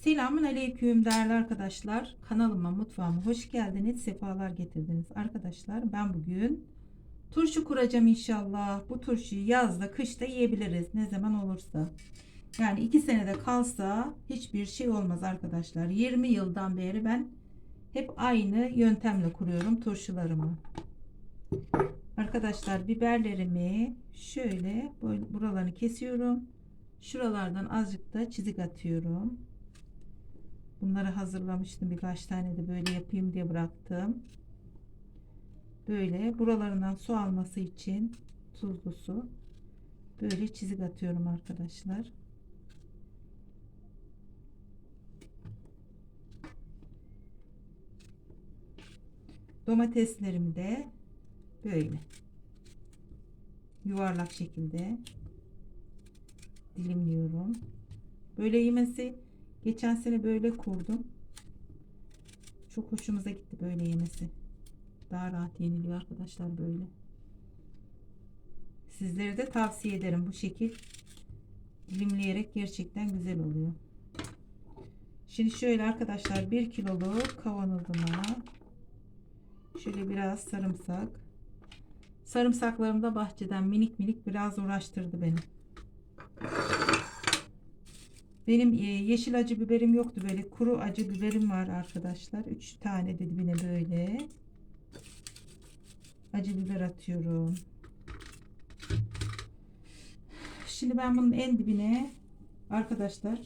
Selamun Aleyküm değerli arkadaşlar. Kanalıma, mutfağıma hoş geldiniz. Sefalar getirdiniz. Arkadaşlar ben bugün turşu kuracağım inşallah. Bu turşuyu yazda, kışta yiyebiliriz. Ne zaman olursa. Yani iki senede kalsa hiçbir şey olmaz arkadaşlar. 20 yıldan beri ben hep aynı yöntemle kuruyorum turşularımı. Arkadaşlar biberlerimi şöyle böyle buralarını kesiyorum. Şuralardan azıcık da çizik atıyorum. Bunları hazırlamıştım. Birkaç tane de böyle yapayım diye bıraktım. Böyle buralarından su alması için tuzlu su. Böyle çizik atıyorum arkadaşlar. Domateslerimi de böyle yuvarlak şekilde dilimliyorum. Böyle yemesi geçen sene böyle kurdum. Çok hoşumuza gitti böyle yemesi. Daha rahat yeniliyor arkadaşlar böyle. Sizlere de tavsiye ederim bu şekil dilimleyerek gerçekten güzel oluyor. Şimdi şöyle arkadaşlar 1 kiloluk kavanozuma şöyle biraz sarımsak sarımsaklarım da bahçeden minik minik biraz uğraştırdı beni. Benim e, yeşil acı biberim yoktu. Böyle kuru acı biberim var arkadaşlar. 3 tane de dibine böyle. Acı biber atıyorum. Şimdi ben bunun en dibine arkadaşlar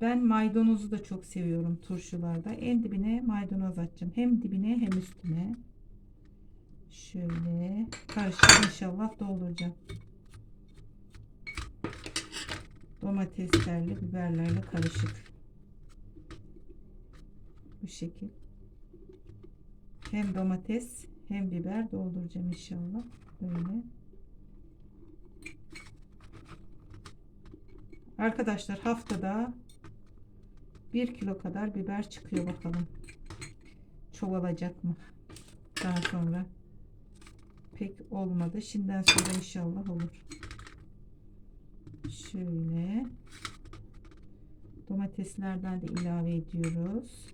ben maydanozu da çok seviyorum turşularda. En dibine maydanoz atacağım. Hem dibine hem üstüne. Şöyle karışık inşallah dolduracağım. Domateslerle, biberlerle karışık. Bu şekil. Hem domates hem biber dolduracağım inşallah. Böyle. Arkadaşlar haftada 1 kilo kadar biber çıkıyor bakalım. Çoğalacak mı? Daha sonra pek olmadı. Şimdiden sonra inşallah olur. Şöyle domateslerden de ilave ediyoruz.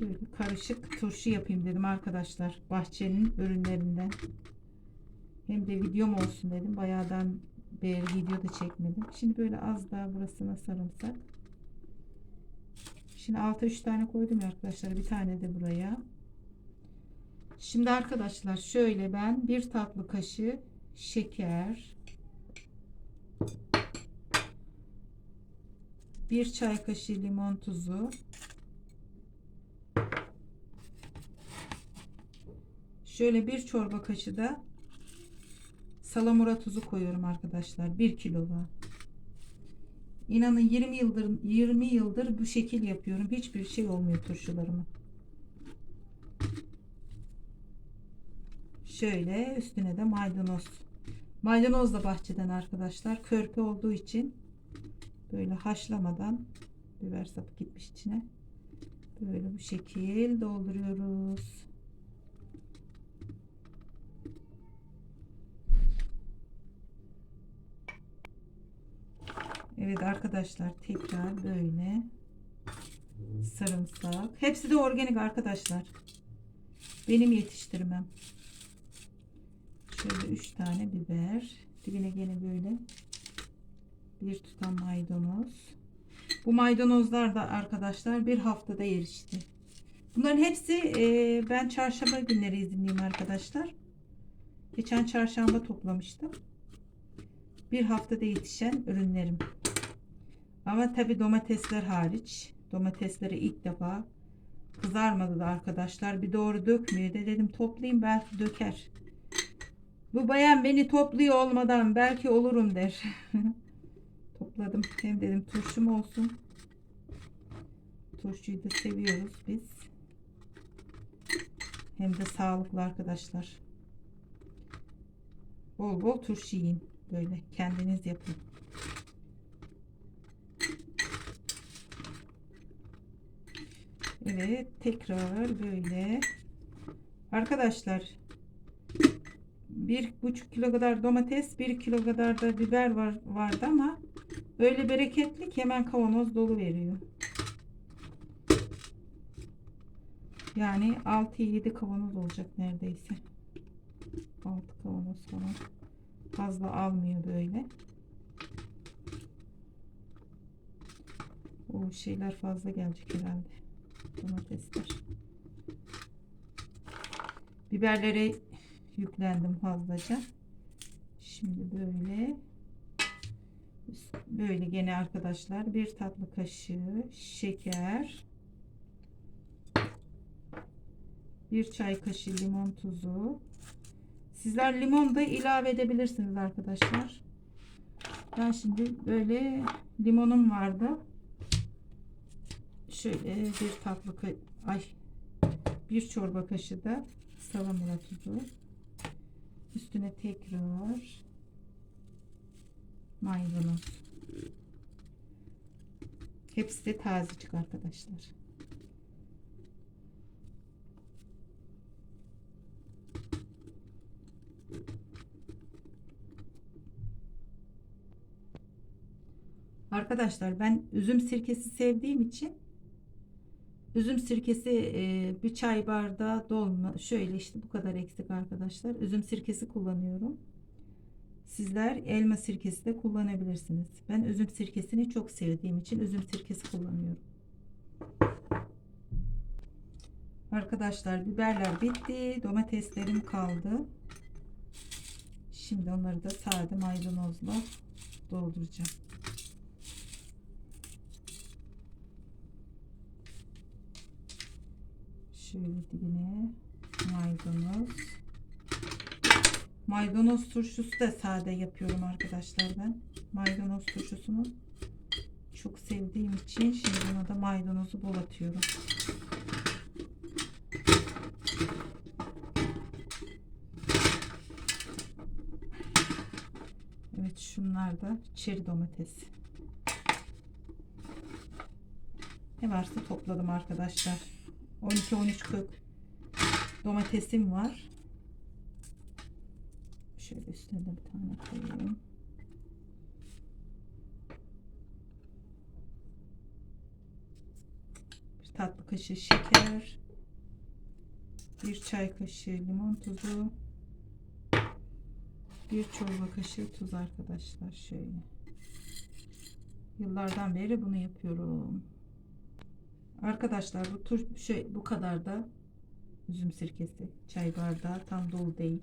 Böyle karışık turşu yapayım dedim arkadaşlar. Bahçenin ürünlerinden. Hem de videom olsun dedim. Bayağıdan beri video da çekmedim. Şimdi böyle az daha burasına sarımsak. Şimdi alta 3 tane koydum ya arkadaşlar. Bir tane de buraya. Şimdi arkadaşlar şöyle ben bir tatlı kaşığı şeker bir çay kaşığı limon tuzu şöyle bir çorba kaşığı da salamura tuzu koyuyorum arkadaşlar 1 kiloda inanın 20 yıldır 20 yıldır bu şekil yapıyorum. Hiçbir şey olmuyor turşularımı Şöyle üstüne de maydanoz. Maydanoz da bahçeden arkadaşlar. Körpe olduğu için böyle haşlamadan biber sapı gitmiş içine. Böyle bu şekil dolduruyoruz. Evet arkadaşlar tekrar böyle sarımsak. Hepsi de organik arkadaşlar. Benim yetiştirmem. Şöyle 3 tane biber. Dibine gene böyle bir tutam maydanoz. Bu maydanozlar da arkadaşlar bir haftada yer işte. Bunların hepsi e, ben çarşamba günleri izinliyim arkadaşlar. Geçen çarşamba toplamıştım. Bir haftada yetişen ürünlerim. Ama tabi domatesler hariç. Domatesleri ilk defa kızarmadı da arkadaşlar. Bir doğru dökmüyor. De dedim toplayayım belki döker. Bu bayan beni topluyor olmadan belki olurum der. Topladım. Hem dedim turşum olsun. Turşuyu da seviyoruz biz. Hem de sağlıklı arkadaşlar. Bol bol turşu yiyin. Böyle kendiniz yapın. Evet tekrar böyle. Arkadaşlar bir buçuk kilo kadar domates, bir kilo kadar da biber var vardı ama öyle bereketli ki hemen kavanoz dolu veriyor. Yani 6-7 kavanoz olacak neredeyse. 6 kavanoz falan. Fazla almıyor böyle. O şeyler fazla gelecek herhalde. Domatesler. Biberlere yüklendim fazlaca. Şimdi böyle. Böyle gene arkadaşlar bir tatlı kaşığı şeker. Bir çay kaşığı limon tuzu. Sizler limon da ilave edebilirsiniz arkadaşlar. Ben şimdi böyle limonum vardı. Şöyle bir tatlı ay bir çorba kaşığı da salamura tuzu üstüne tekrar maydanoz. Hepsi de tazecik arkadaşlar. Arkadaşlar ben üzüm sirkesi sevdiğim için üzüm sirkesi e, bir çay bardağı dolma şöyle işte bu kadar eksik arkadaşlar. Üzüm sirkesi kullanıyorum. Sizler elma sirkesi de kullanabilirsiniz. Ben üzüm sirkesini çok sevdiğim için üzüm sirkesi kullanıyorum. Arkadaşlar biberler bitti. Domateslerim kaldı. Şimdi onları da sade maydanozla dolduracağım. Şöyle dibine maydanoz. Maydanoz turşusu da sade yapıyorum arkadaşlar ben. Maydanoz turşusunu çok sevdiğim için şimdi buna da maydanozu bol atıyorum. Evet şunlar da çeri domates. Ne varsa topladım arkadaşlar. 12-13 kök domatesim var. Şöyle üstüne de bir tane koyayım. Bir tatlı kaşığı şeker. Bir çay kaşığı limon tuzu. Bir çorba kaşığı tuz arkadaşlar. Şöyle. Yıllardan beri bunu yapıyorum. Arkadaşlar bu tur şey bu kadar da üzüm sirkesi çay bardağı tam dolu değil.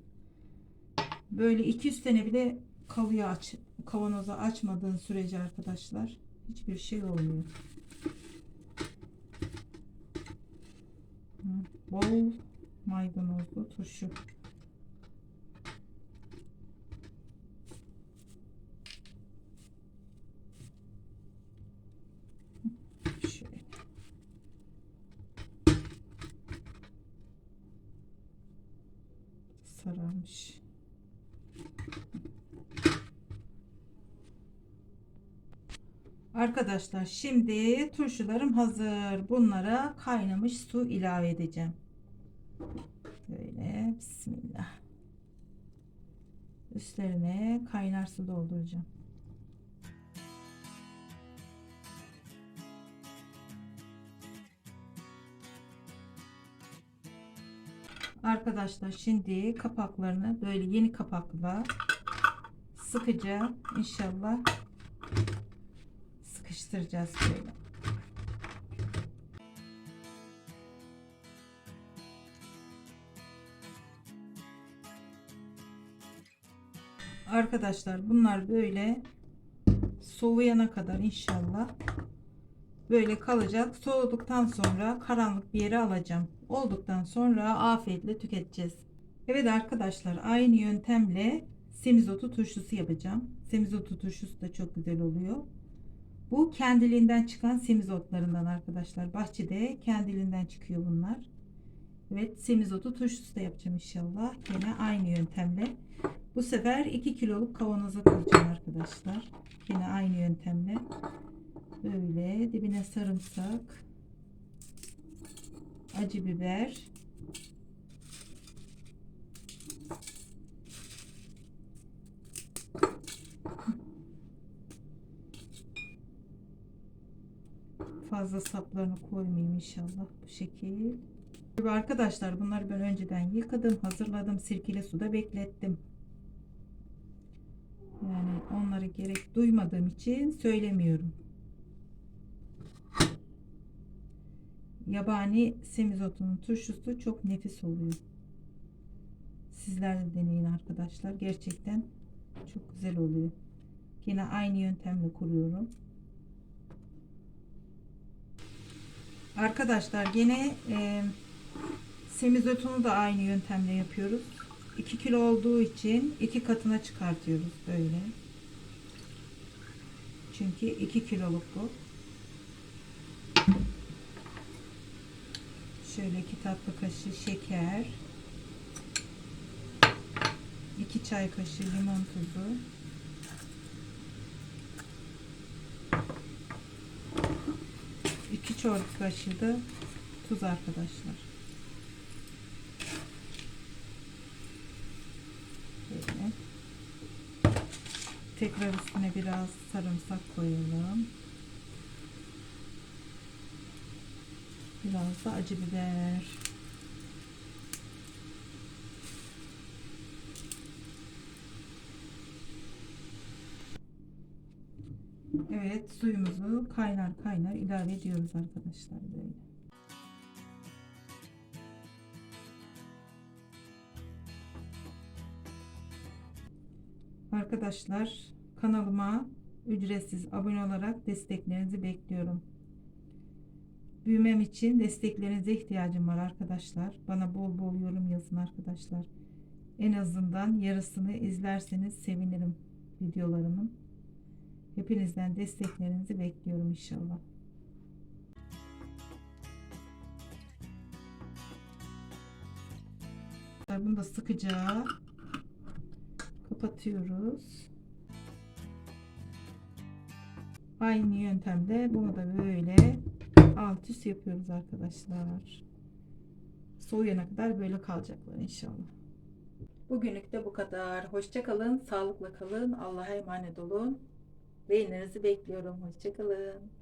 Böyle 200 sene bile kalıyor aç kavanoza açmadığın sürece arkadaşlar hiçbir şey olmuyor. Bol maydanozlu turşu. Şöyle. Sararmış. Arkadaşlar şimdi turşularım hazır. Bunlara kaynamış su ilave edeceğim. Böyle bismillah. Üstlerine kaynar su dolduracağım. Arkadaşlar şimdi kapaklarını böyle yeni kapakla sıkıca inşallah sıkıştıracağız böyle. Arkadaşlar bunlar böyle soğuyana kadar inşallah böyle kalacak. Soğuduktan sonra karanlık bir yere alacağım. Olduktan sonra afiyetle tüketeceğiz. Evet arkadaşlar aynı yöntemle semizotu turşusu yapacağım. Semizotu turşusu da çok güzel oluyor. Bu kendiliğinden çıkan semizotlarından arkadaşlar. Bahçede kendiliğinden çıkıyor bunlar. Evet semizotu turşusu da yapacağım inşallah. Yine aynı yöntemle. Bu sefer 2 kiloluk kavanoza koyacağım arkadaşlar. Yine aynı yöntemle. Böyle dibine sarımsak, acı biber, fazla saplarını koymayayım inşallah bu şekil. Şimdi arkadaşlar bunları ben önceden yıkadım, hazırladım, sirkeli suda beklettim. Yani onları gerek duymadığım için söylemiyorum. Yabani semizotunun turşusu çok nefis oluyor. Sizler de deneyin arkadaşlar. Gerçekten çok güzel oluyor. Yine aynı yöntemle kuruyorum. Arkadaşlar yine e, semizotunu da aynı yöntemle yapıyoruz. 2 kilo olduğu için iki katına çıkartıyoruz böyle. Çünkü 2 kiloluk bu. Şöyle iki tatlı kaşığı şeker. 2 çay kaşığı limon tuzu. İki çorba kaşığı da tuz arkadaşlar. Böyle. Tekrar üstüne biraz sarımsak koyalım. Biraz da acı biber. Evet suyumuzu kaynar kaynar ilave ediyoruz arkadaşlar böyle. Arkadaşlar kanalıma ücretsiz abone olarak desteklerinizi bekliyorum. Büyümem için desteklerinize ihtiyacım var arkadaşlar. Bana bol bol yorum yazın arkadaşlar. En azından yarısını izlerseniz sevinirim videolarımın. Hepinizden desteklerinizi bekliyorum inşallah. Bunu da sıkıca kapatıyoruz. Aynı yöntemde bunu da böyle alt üst yapıyoruz arkadaşlar. Soğuyana kadar böyle kalacaklar inşallah. Bugünlük de bu kadar. Hoşça kalın, sağlıkla kalın. Allah'a emanet olun. Beğenilerinizi bekliyorum. Hoşçakalın.